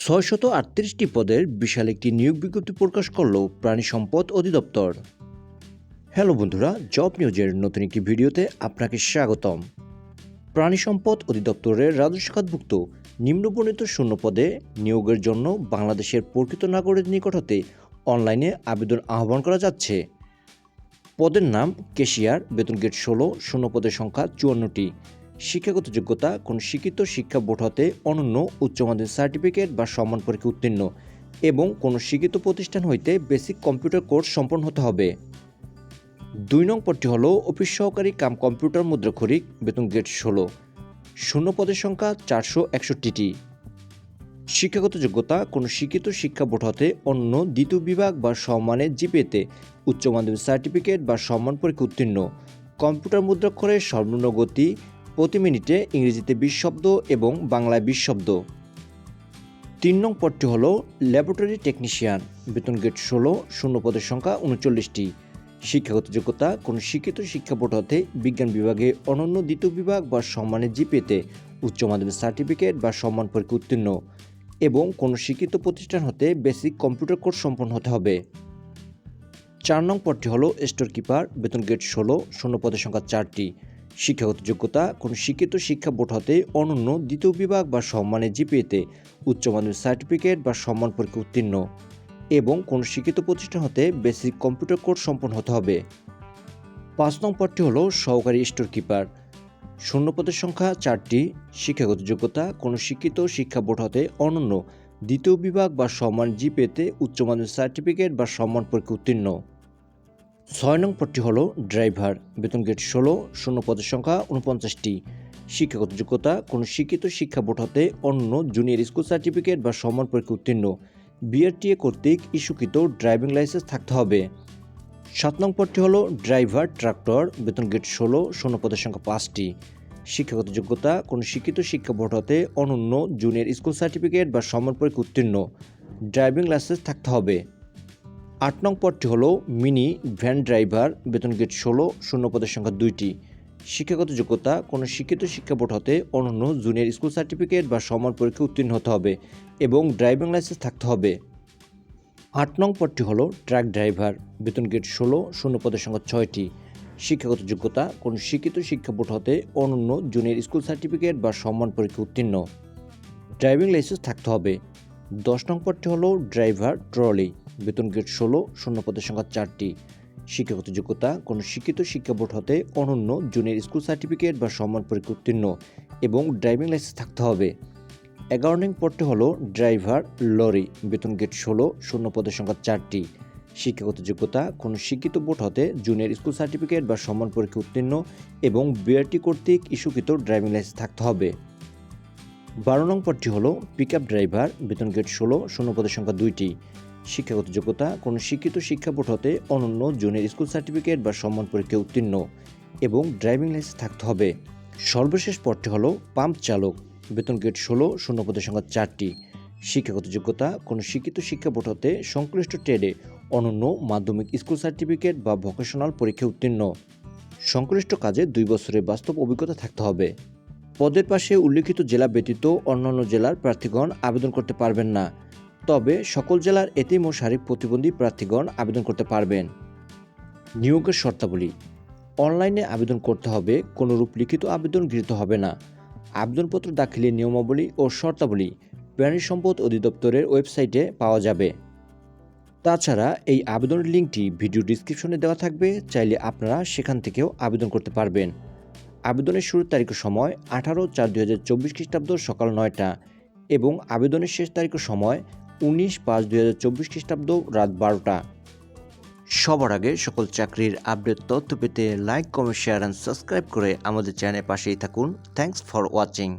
ছয়শত আটত্রিশটি পদের বিশাল একটি নিয়োগ বিজ্ঞপ্তি প্রকাশ করল প্রাণী সম্পদ অধিদপ্তর। হ্যালো বন্ধুরা, জব নিউজের নতুন একটি ভিডিওতে আপনাকে স্বাগতম। প্রাণী সম্পদ অধিদপ্তরের রাজস্ব খাতভুক্ত নিম্নবর্ণিত শূন্য পদে নিয়োগের জন্য বাংলাদেশের প্রকৃত নাগরিক নিকট হতে অনলাইনে আবেদন আহ্বান করা যাচ্ছে। পদের নাম কেশিয়ার, বেতন গেট ষোলো, শূন্য পদের সংখ্যা চুয়ান্নটি। শিক্ষাগত যোগ্যতা কোন শিক্ষিত শিক্ষা বোর্ড হতে অনন্য উচ্চ মাধ্যমিক সার্টিফিকেট বা সম্মান পরীক্ষা উত্তীর্ণ এবং কোনো শিক্ষিত প্রতিষ্ঠান হইতে বেসিক কম্পিউটার কোর্স সম্পন্ন হতে হবে। দুই নং পদটি হল অফিস সহকারী কাম কম্পিউটার মুদ্রাক্ষরিক, বেতন গেট ষোলো। শূন্য পদের সংখ্যা চারশো একষট্টিটি। শিক্ষাগত যোগ্যতা কোনো শিক্ষিত শিক্ষা বোর্ড হতে অন্য দ্বিতীয় বিভাগ বা সম্মানের জিপিএতে উচ্চ মাধ্যমিক সার্টিফিকেট বা সম্মান পরীক্ষা উত্তীর্ণ। কম্পিউটার মুদ্রাক্ষরের সর্বনিম্ন গতি প্রতি মিনিটে ইংরেজিতে বিশ শব্দ এবং বাংলায় বিশ শব্দ তিন নং পদটি হল ল্যাবরেটরি টেকনিশিয়ান। বেতন গেট ষোলো, শূন্য পদের সংখ্যা উনচল্লিশটি। শিক্ষাগত যোগ্যতা, কোনো শিক্ষিত শিক্ষা বোর্ড হতে বিজ্ঞান বিভাগে অনন্য দ্বিতীয় বিভাগ বা সম্মানের জিপিএতে উচ্চ মাধ্যমিক সার্টিফিকেট বা সম্মান পরীক্ষা উত্তীর্ণ। এবং কোনো শিক্ষিত প্রতিষ্ঠান হতে বেসিক কম্পিউটার কোর্স সম্পন্ন হতে হবে। চার নং পদটি হল স্টোর কিপার বেতন গেট ষোলো, শূন্য পদের সংখ্যা চারটি। শিক্ষাগত যোগ্যতা কোনো শিক্ষিত শিক্ষা বোর্ড হতে অনন্য দ্বিতীয় বিভাগ বা সম্মানের জিপিএতে উচ্চ মাধ্যমিক সার্টিফিকেট বা সম্মান পরীক্ষা উত্তীর্ণ এবং কোনো শিক্ষিত প্রতিষ্ঠান হতে বেসিক কম্পিউটার কোর্স সম্পন্ন হতে হবে। পাঁচ নং পদটি হল সহকারী স্টোর কিপার। শূন্য পদের সংখ্যা চারটি। শিক্ষাগত যোগ্যতা কোনো শিক্ষিত শিক্ষা বোর্ড হতে অনন্য দ্বিতীয় বিভাগ বা সম্মান জিপিএতে উচ্চ মাধ্যমিক সার্টিফিকেট বা সম্মান পরীক্ষা উত্তীর্ণ। ছয় নং পদটি হল ড্রাইভার। বেতন গেট ষোলো, শূন্য পদের সংখ্যা উনপঞ্চাশটি শিক্ষাগত যোগ্যতা, কোনো শিক্ষিত শিক্ষা বোর্ড হতে অন্য জুনিয়র স্কুল সার্টিফিকেট বা সম্মান পরীক্ষা উত্তীর্ণ। বিআরটিএ কর্তৃক ইস্যুকৃত ড্রাইভিং লাইসেন্স থাকতে হবে। সাত নং পদটি হল ড্রাইভার ট্রাক্টর, বেতন গেট ষোলো, শূন্য পদের সংখ্যা পাঁচটি। শিক্ষাগত যোগ্যতা, কোনো শিক্ষিত শিক্ষা বোর্ড হতে অনন্য জুনিয়র স্কুল সার্টিফিকেট বা সম্মান পরীক্ষা উত্তীর্ণ। ড্রাইভিং লাইসেন্স থাকতে হবে। আট নং পদটি হল মিনি ভ্যান ড্রাইভার, বেতন গেট ষোলো, শূন্য পদের সংখ্যা দুইটি। শিক্ষাগত যোগ্যতা, কোনো শিক্ষিত শিক্ষা বোর্ড হতে অনন্য জুনিয়র স্কুল সার্টিফিকেট বা সমান পরীক্ষা উত্তীর্ণ হতে হবে এবং ড্রাইভিং লাইসেন্স থাকতে হবে। আট নং পদটি হল ট্রাক ড্রাইভার, বেতন গেট ষোলো, শূন্য পদের সংখ্যা ছয়টি। শিক্ষাগত যোগ্যতা, কোনো শিক্ষিত শিক্ষা বোর্ড হতে অনন্য জুনিয়র স্কুল সার্টিফিকেট বা সম্মান পরীক্ষা উত্তীর্ণ। ড্রাইভিং লাইসেন্স থাকতে হবে। দশ নং পদটি হল ড্রাইভার ট্রলি, বেতন গেট ষোলো, শূন্য পদের সংখ্যা চারটি। শিক্ষাগত যোগ্যতা কোনো শিক্ষিত শিক্ষা বোর্ড হতে অনন্য জুনিয়র স্কুল সার্টিফিকেট বা সম্মান পরীক্ষা উত্তীর্ণ এবং ড্রাইভিং লাইসেন্স থাকতে হবে। এগারো নং পদটি হল ড্রাইভার লরি, বেতন গেট ষোলো, শূন্য পদের সংখ্যা চারটি। শিক্ষাগত যোগ্যতা কোনো শিক্ষিত বোর্ড হতে জুনিয়র স্কুল সার্টিফিকেট বা সম্মান পরীক্ষা উত্তীর্ণ এবং বিআরটি কর্তৃক ইস্যুকৃত ড্রাইভিং লাইসেন্স থাকতে হবে। বারো নং পদটি হল পিক ড্রাইভার বেতন গেট ষোলো শূন্য পদের সংখ্যা দুইটি। শিক্ষাগত যোগ্যতা, কোনো শিক্ষিত শিক্ষা বোর্ড হতে অনন্য জুনিয়র স্কুল সার্টিফিকেট বা সম্মান পরীক্ষা উত্তীর্ণ এবং ড্রাইভিং লাইসেন্স থাকতে হবে। সর্বশেষ পদটি হল পাম্প চালক, বেতন গেট ষোলো শূন্য পদের সংখ্যা চারটি। শিক্ষাগত যোগ্যতা, কোনো শিক্ষিত শিক্ষা বোর্ড হতে সংশ্লিষ্ট ট্রেডে অনন্য মাধ্যমিক স্কুল সার্টিফিকেট বা ভোকেশনাল পরীক্ষা উত্তীর্ণ। সংশ্লিষ্ট কাজে দুই বছরের বাস্তব অভিজ্ঞতা থাকতে হবে। পদের পাশে উল্লিখিত জেলা ব্যতীত অন্যান্য জেলার প্রার্থীগণ আবেদন করতে পারবেন না। তবে সকল জেলার এতিম ও শারীরিক প্রতিবন্ধী প্রার্থীগণ আবেদন করতে পারবেন। নিয়োগের শর্তাবলী। অনলাইনে আবেদন করতে হবে, কোনোরূপ লিখিত আবেদন গৃহীত হবে না। আবেদনপত্র দাখিলের নিয়মাবলী ও শর্তাবলী প্রাণী সম্পদ অধিদপ্তরের ওয়েবসাইটে পাওয়া যাবে। তাছাড়া এই আবেদনের লিঙ্কটি ভিডিও ডিসক্রিপশনে দেওয়া থাকবে, চাইলে আপনারা সেখান থেকেও আবেদন করতে পারবেন। আবেদনের শুরুর তারিখ সময় আঠারো চার দুই হাজার চব্বিশ খ্রিস্টাব্দ সকাল নয়টা এবং আবেদনের শেষ তারিখ সময় উনিশ পাঁচ দুই হাজার চব্বিশ খ্রিস্টাব্দ রাত বারোটা। সবার আগে সকল চাকরির আপডেট তথ্য পেতে like comment share and subscribe করে আমাদের চ্যানেলের পাশেই থাকুন। Thanks for watching